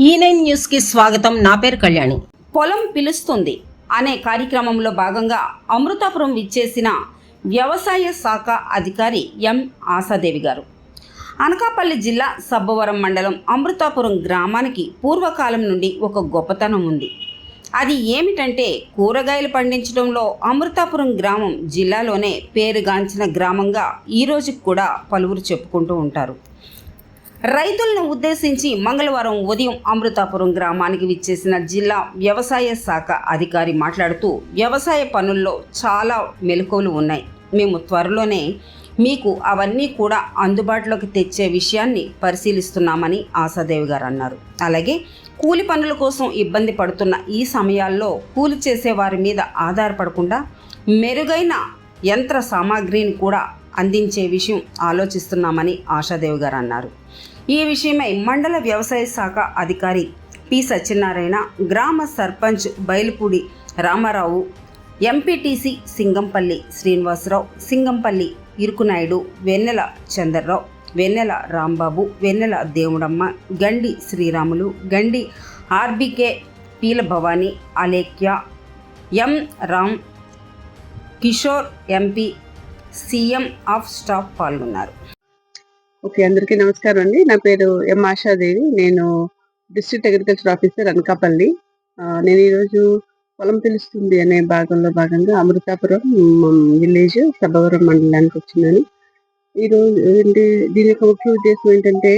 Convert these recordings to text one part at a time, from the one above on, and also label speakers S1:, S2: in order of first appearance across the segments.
S1: E ఈ nine న్యూస్కి స్వాగతం. నా పేరు కళ్యాణి. పొలం పిలుస్తుంది. అనే కార్యక్రమంలో భాగంగా అమృతాపురం విచ్చేసిన వ్యవసాయ శాఖ అధికారి ఎం ఆశాదేవి గారు. అనకాపల్లి జిల్లా సబ్బవరం మండలం అమృతాపురం గ్రామానికి పూర్వకాలం నుండి ఒక గొప్పతనం ఉంది. అది ఏమిటంటే కూరగాయలు పండించడంలో అమృతాపురం గ్రామం జిల్లాలోనే పేరుగాంచిన గ్రామంగా ఈ కూడా పలువురు చెప్పుకుంటూ ఉంటారు. రైతులను ఉద్దేశించి మంగళవారం ఉదయం అమృతాపురం గ్రామానికి విచ్చేసిన జిల్లా వ్యవసాయ శాఖ అధికారి మాట్లాడుతూ వ్యవసాయ పనుల్లో చాలా మెలకువలు ఉన్నాయి. మేము త్వరలోనే మీకు అవన్నీ కూడా అందుబాటులోకి తెచ్చే విషయాన్ని పరిశీలిస్తున్నామని ఆశాదేవి గారు అన్నారు. అలాగే కూలి పనుల కోసం ఇబ్బంది పడుతున్న ఈ సమయాల్లో కూలి చేసే వారి మీద ఆధారపడకుండా మెరుగైన యంత్ర సామాగ్రిని కూడా అందించే విషయం ఆలోచిస్తున్నామని ఆశాదేవి గారు అన్నారు. ఈ విషయమై మండల వ్యవసాయ శాఖ అధికారి పి సత్యనారాయణ గ్రామ sarpanch Bayalupudi Ramarao MPTC Singampalli Srinivasarao Singampalli Irukunaidu Vennela Chandrarao Vennela Rambabu Vennela Devudamma Gandi Sriramulu Gandi RBK Peela Bhavani Alekhya M Ram Kishore MP CM of staff పాల్గొన్నారు.
S2: ఓకే అందరికీ నమస్కారం అండి. నా పేరు ఎం ఆశాదేవి. నేను డిస్ట్రిక్ట్ అగ్రికల్చర్ ఆఫీసర్ అనకాపల్లి. నేను ఈరోజు పొలం పిలుస్తుంది అనే భాగంలో భాగంగా అమృతాపురం విలేజ్ సభవరం మండలానికి వచ్చినాను. ఈరోజు ఏంటి దీని యొక్క ముఖ్య ఉద్దేశం ఏంటంటే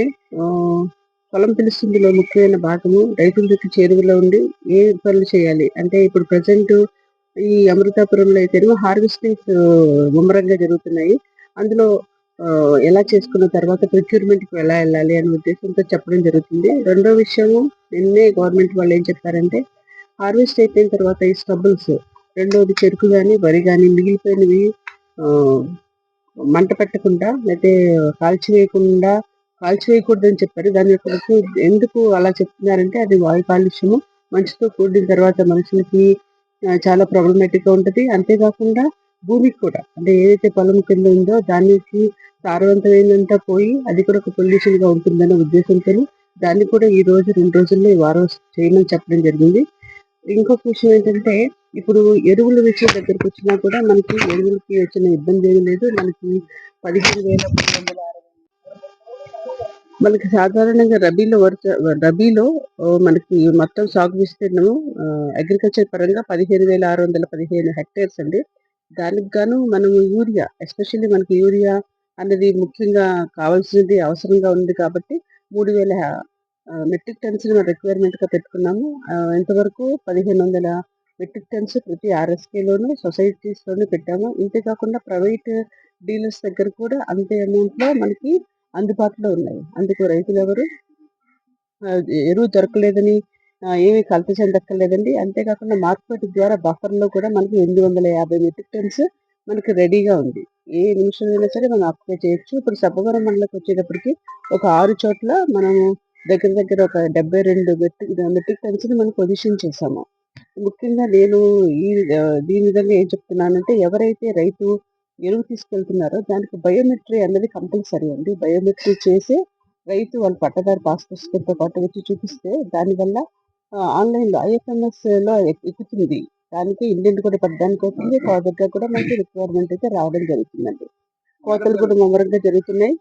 S2: పొలం పిలుస్తుందిలో ముఖ్యమైన భాగము రైతుల చేరువలో ఉండి ఏ పనులు చేయాలి? అంటే ఇప్పుడు ప్రజెంట్ ఈ అమృతాపురంలో అయితే హార్వెస్టింగ్స్ ముమ్మరంగా జరుగుతున్నాయి. అందులో ఎలా చేసుకున్న తర్వాత ప్రొక్యూర్మెంట్కి ఎలా వెళ్ళాలి అనే ఉద్దేశంతో చెప్పడం జరుగుతుంది. రెండో విషయము నిన్నే గవర్నమెంట్ వాళ్ళు ఏం చెప్పారంటే హార్వెస్ట్ అయిపోయిన తర్వాత ఈ స్టబుల్స్ రెండోది చెరుకు కానీ వరి కానీ మిగిలిపోయినవి మంట పెట్టకుండా లేకపోతే కాల్చివేయకుండా కాల్చివేయకూడదని చెప్పారు. దాని యొక్క ఎందుకు అలా చెప్తున్నారంటే అది వాయు కాలుష్యము మంచుతో కూడిన తర్వాత మనుషులకి చాలా ప్రాబ్లమేటిక్గా ఉంటుంది. అంతేకాకుండా భూమికి కూడా. అంటే ఏదైతే పొలం కింద ఉందో దానికి సారవంతమైనంతా పోయి అది కూడా ఒక పొల్యూషన్గా ఉంటుందనే ఉద్దేశంతో దాన్ని కూడా ఈ రోజు రెండు రోజుల్లో ఈ వారం చేయమని చెప్పడం జరిగింది. ఇంకొక విషయం ఏంటంటే ఇప్పుడు ఎరువుల విషయం దగ్గరకు వచ్చినా కూడా మనకి ఎరువులకి వచ్చిన ఇబ్బంది ఏమీ లేదు. మనకి పదిహేను వేల మూడు వందల అరవై మనకి సాధారణంగా రబీలో వరుస రబీలో మనకి మొత్తం సాగు విస్తీర్ణము అగ్రికల్చర్ పరంగా పదిహేను వేల ఆరు వందల పదిహేను హెక్టేర్స్ అండి. దానికి గాను మనము యూరియా ఎస్పెషల్లీ మనకి యూరియా అనేది ముఖ్యంగా కావాల్సినది అవసరంగా ఉంది కాబట్టి మూడు వేల మెట్రిక్ టన్స్ మనం రిక్వైర్మెంట్గా పెట్టుకున్నాము. ఇంతవరకు పదిహేను వందల మెట్రిక్ టన్స్ ప్రతి ఆర్ఎస్కేలోను సొసైటీస్లోనూ పెట్టాము. ఇంతే కాకుండా ప్రైవేట్ డీలర్స్ దగ్గర కూడా అంతే అమౌంట్లో మనకి అందుబాటులో ఉన్నాయి. అందుకు రైతులు ఎవరు ఎరువు దొరకలేదని ఏమీ కలత చెందక్కర్లేదండి. అంతేకాకుండా మార్కెట్ ద్వారా బఫర్లో కూడా మనకి ఎనిమిది వందల యాభై మెట్రిక్ టన్స్ మనకి రెడీగా ఉంది. ఏ నిమిషమైనా సరే మనం అప్లై చేయొచ్చు. ఇప్పుడు సబ్బవరం మండలకు వచ్చేటప్పటికి ఒక ఆరు చోట్ల మనము దగ్గర దగ్గర ఒక డెబ్బై రెండు మెట్రిక్ మెట్రిక్ టన్స్ని మనం పొజిషన్ చేసాము ముఖ్యంగా నేను ఈ దీని విధంగా ఏం చెప్తున్నానంటే ఎవరైతే రైతు ఎరువు తీసుకెళ్తున్నారో దానికి బయోమెట్రీ అన్నది కంపల్సరీ అండి. బయోమెట్రీ చేసి రైతు వాళ్ళ పట్టదారు పాస్ పుస్తకంతో పాటు వచ్చి చూపిస్తే దానివల్ల ఆన్లైన్లో ఐఎఫ్ఎంఎస్లో ఎక్- ఎక్కుతుంది. దానికి ఇండియన్ కూడా పడ్డానికి ఫర్దర్గా కూడా మనకి రిక్వైర్మెంట్ అయితే రావడం జరుగుతుందండి. కోతలు కూడా ముమ్మరంగా జరుగుతున్నాయి.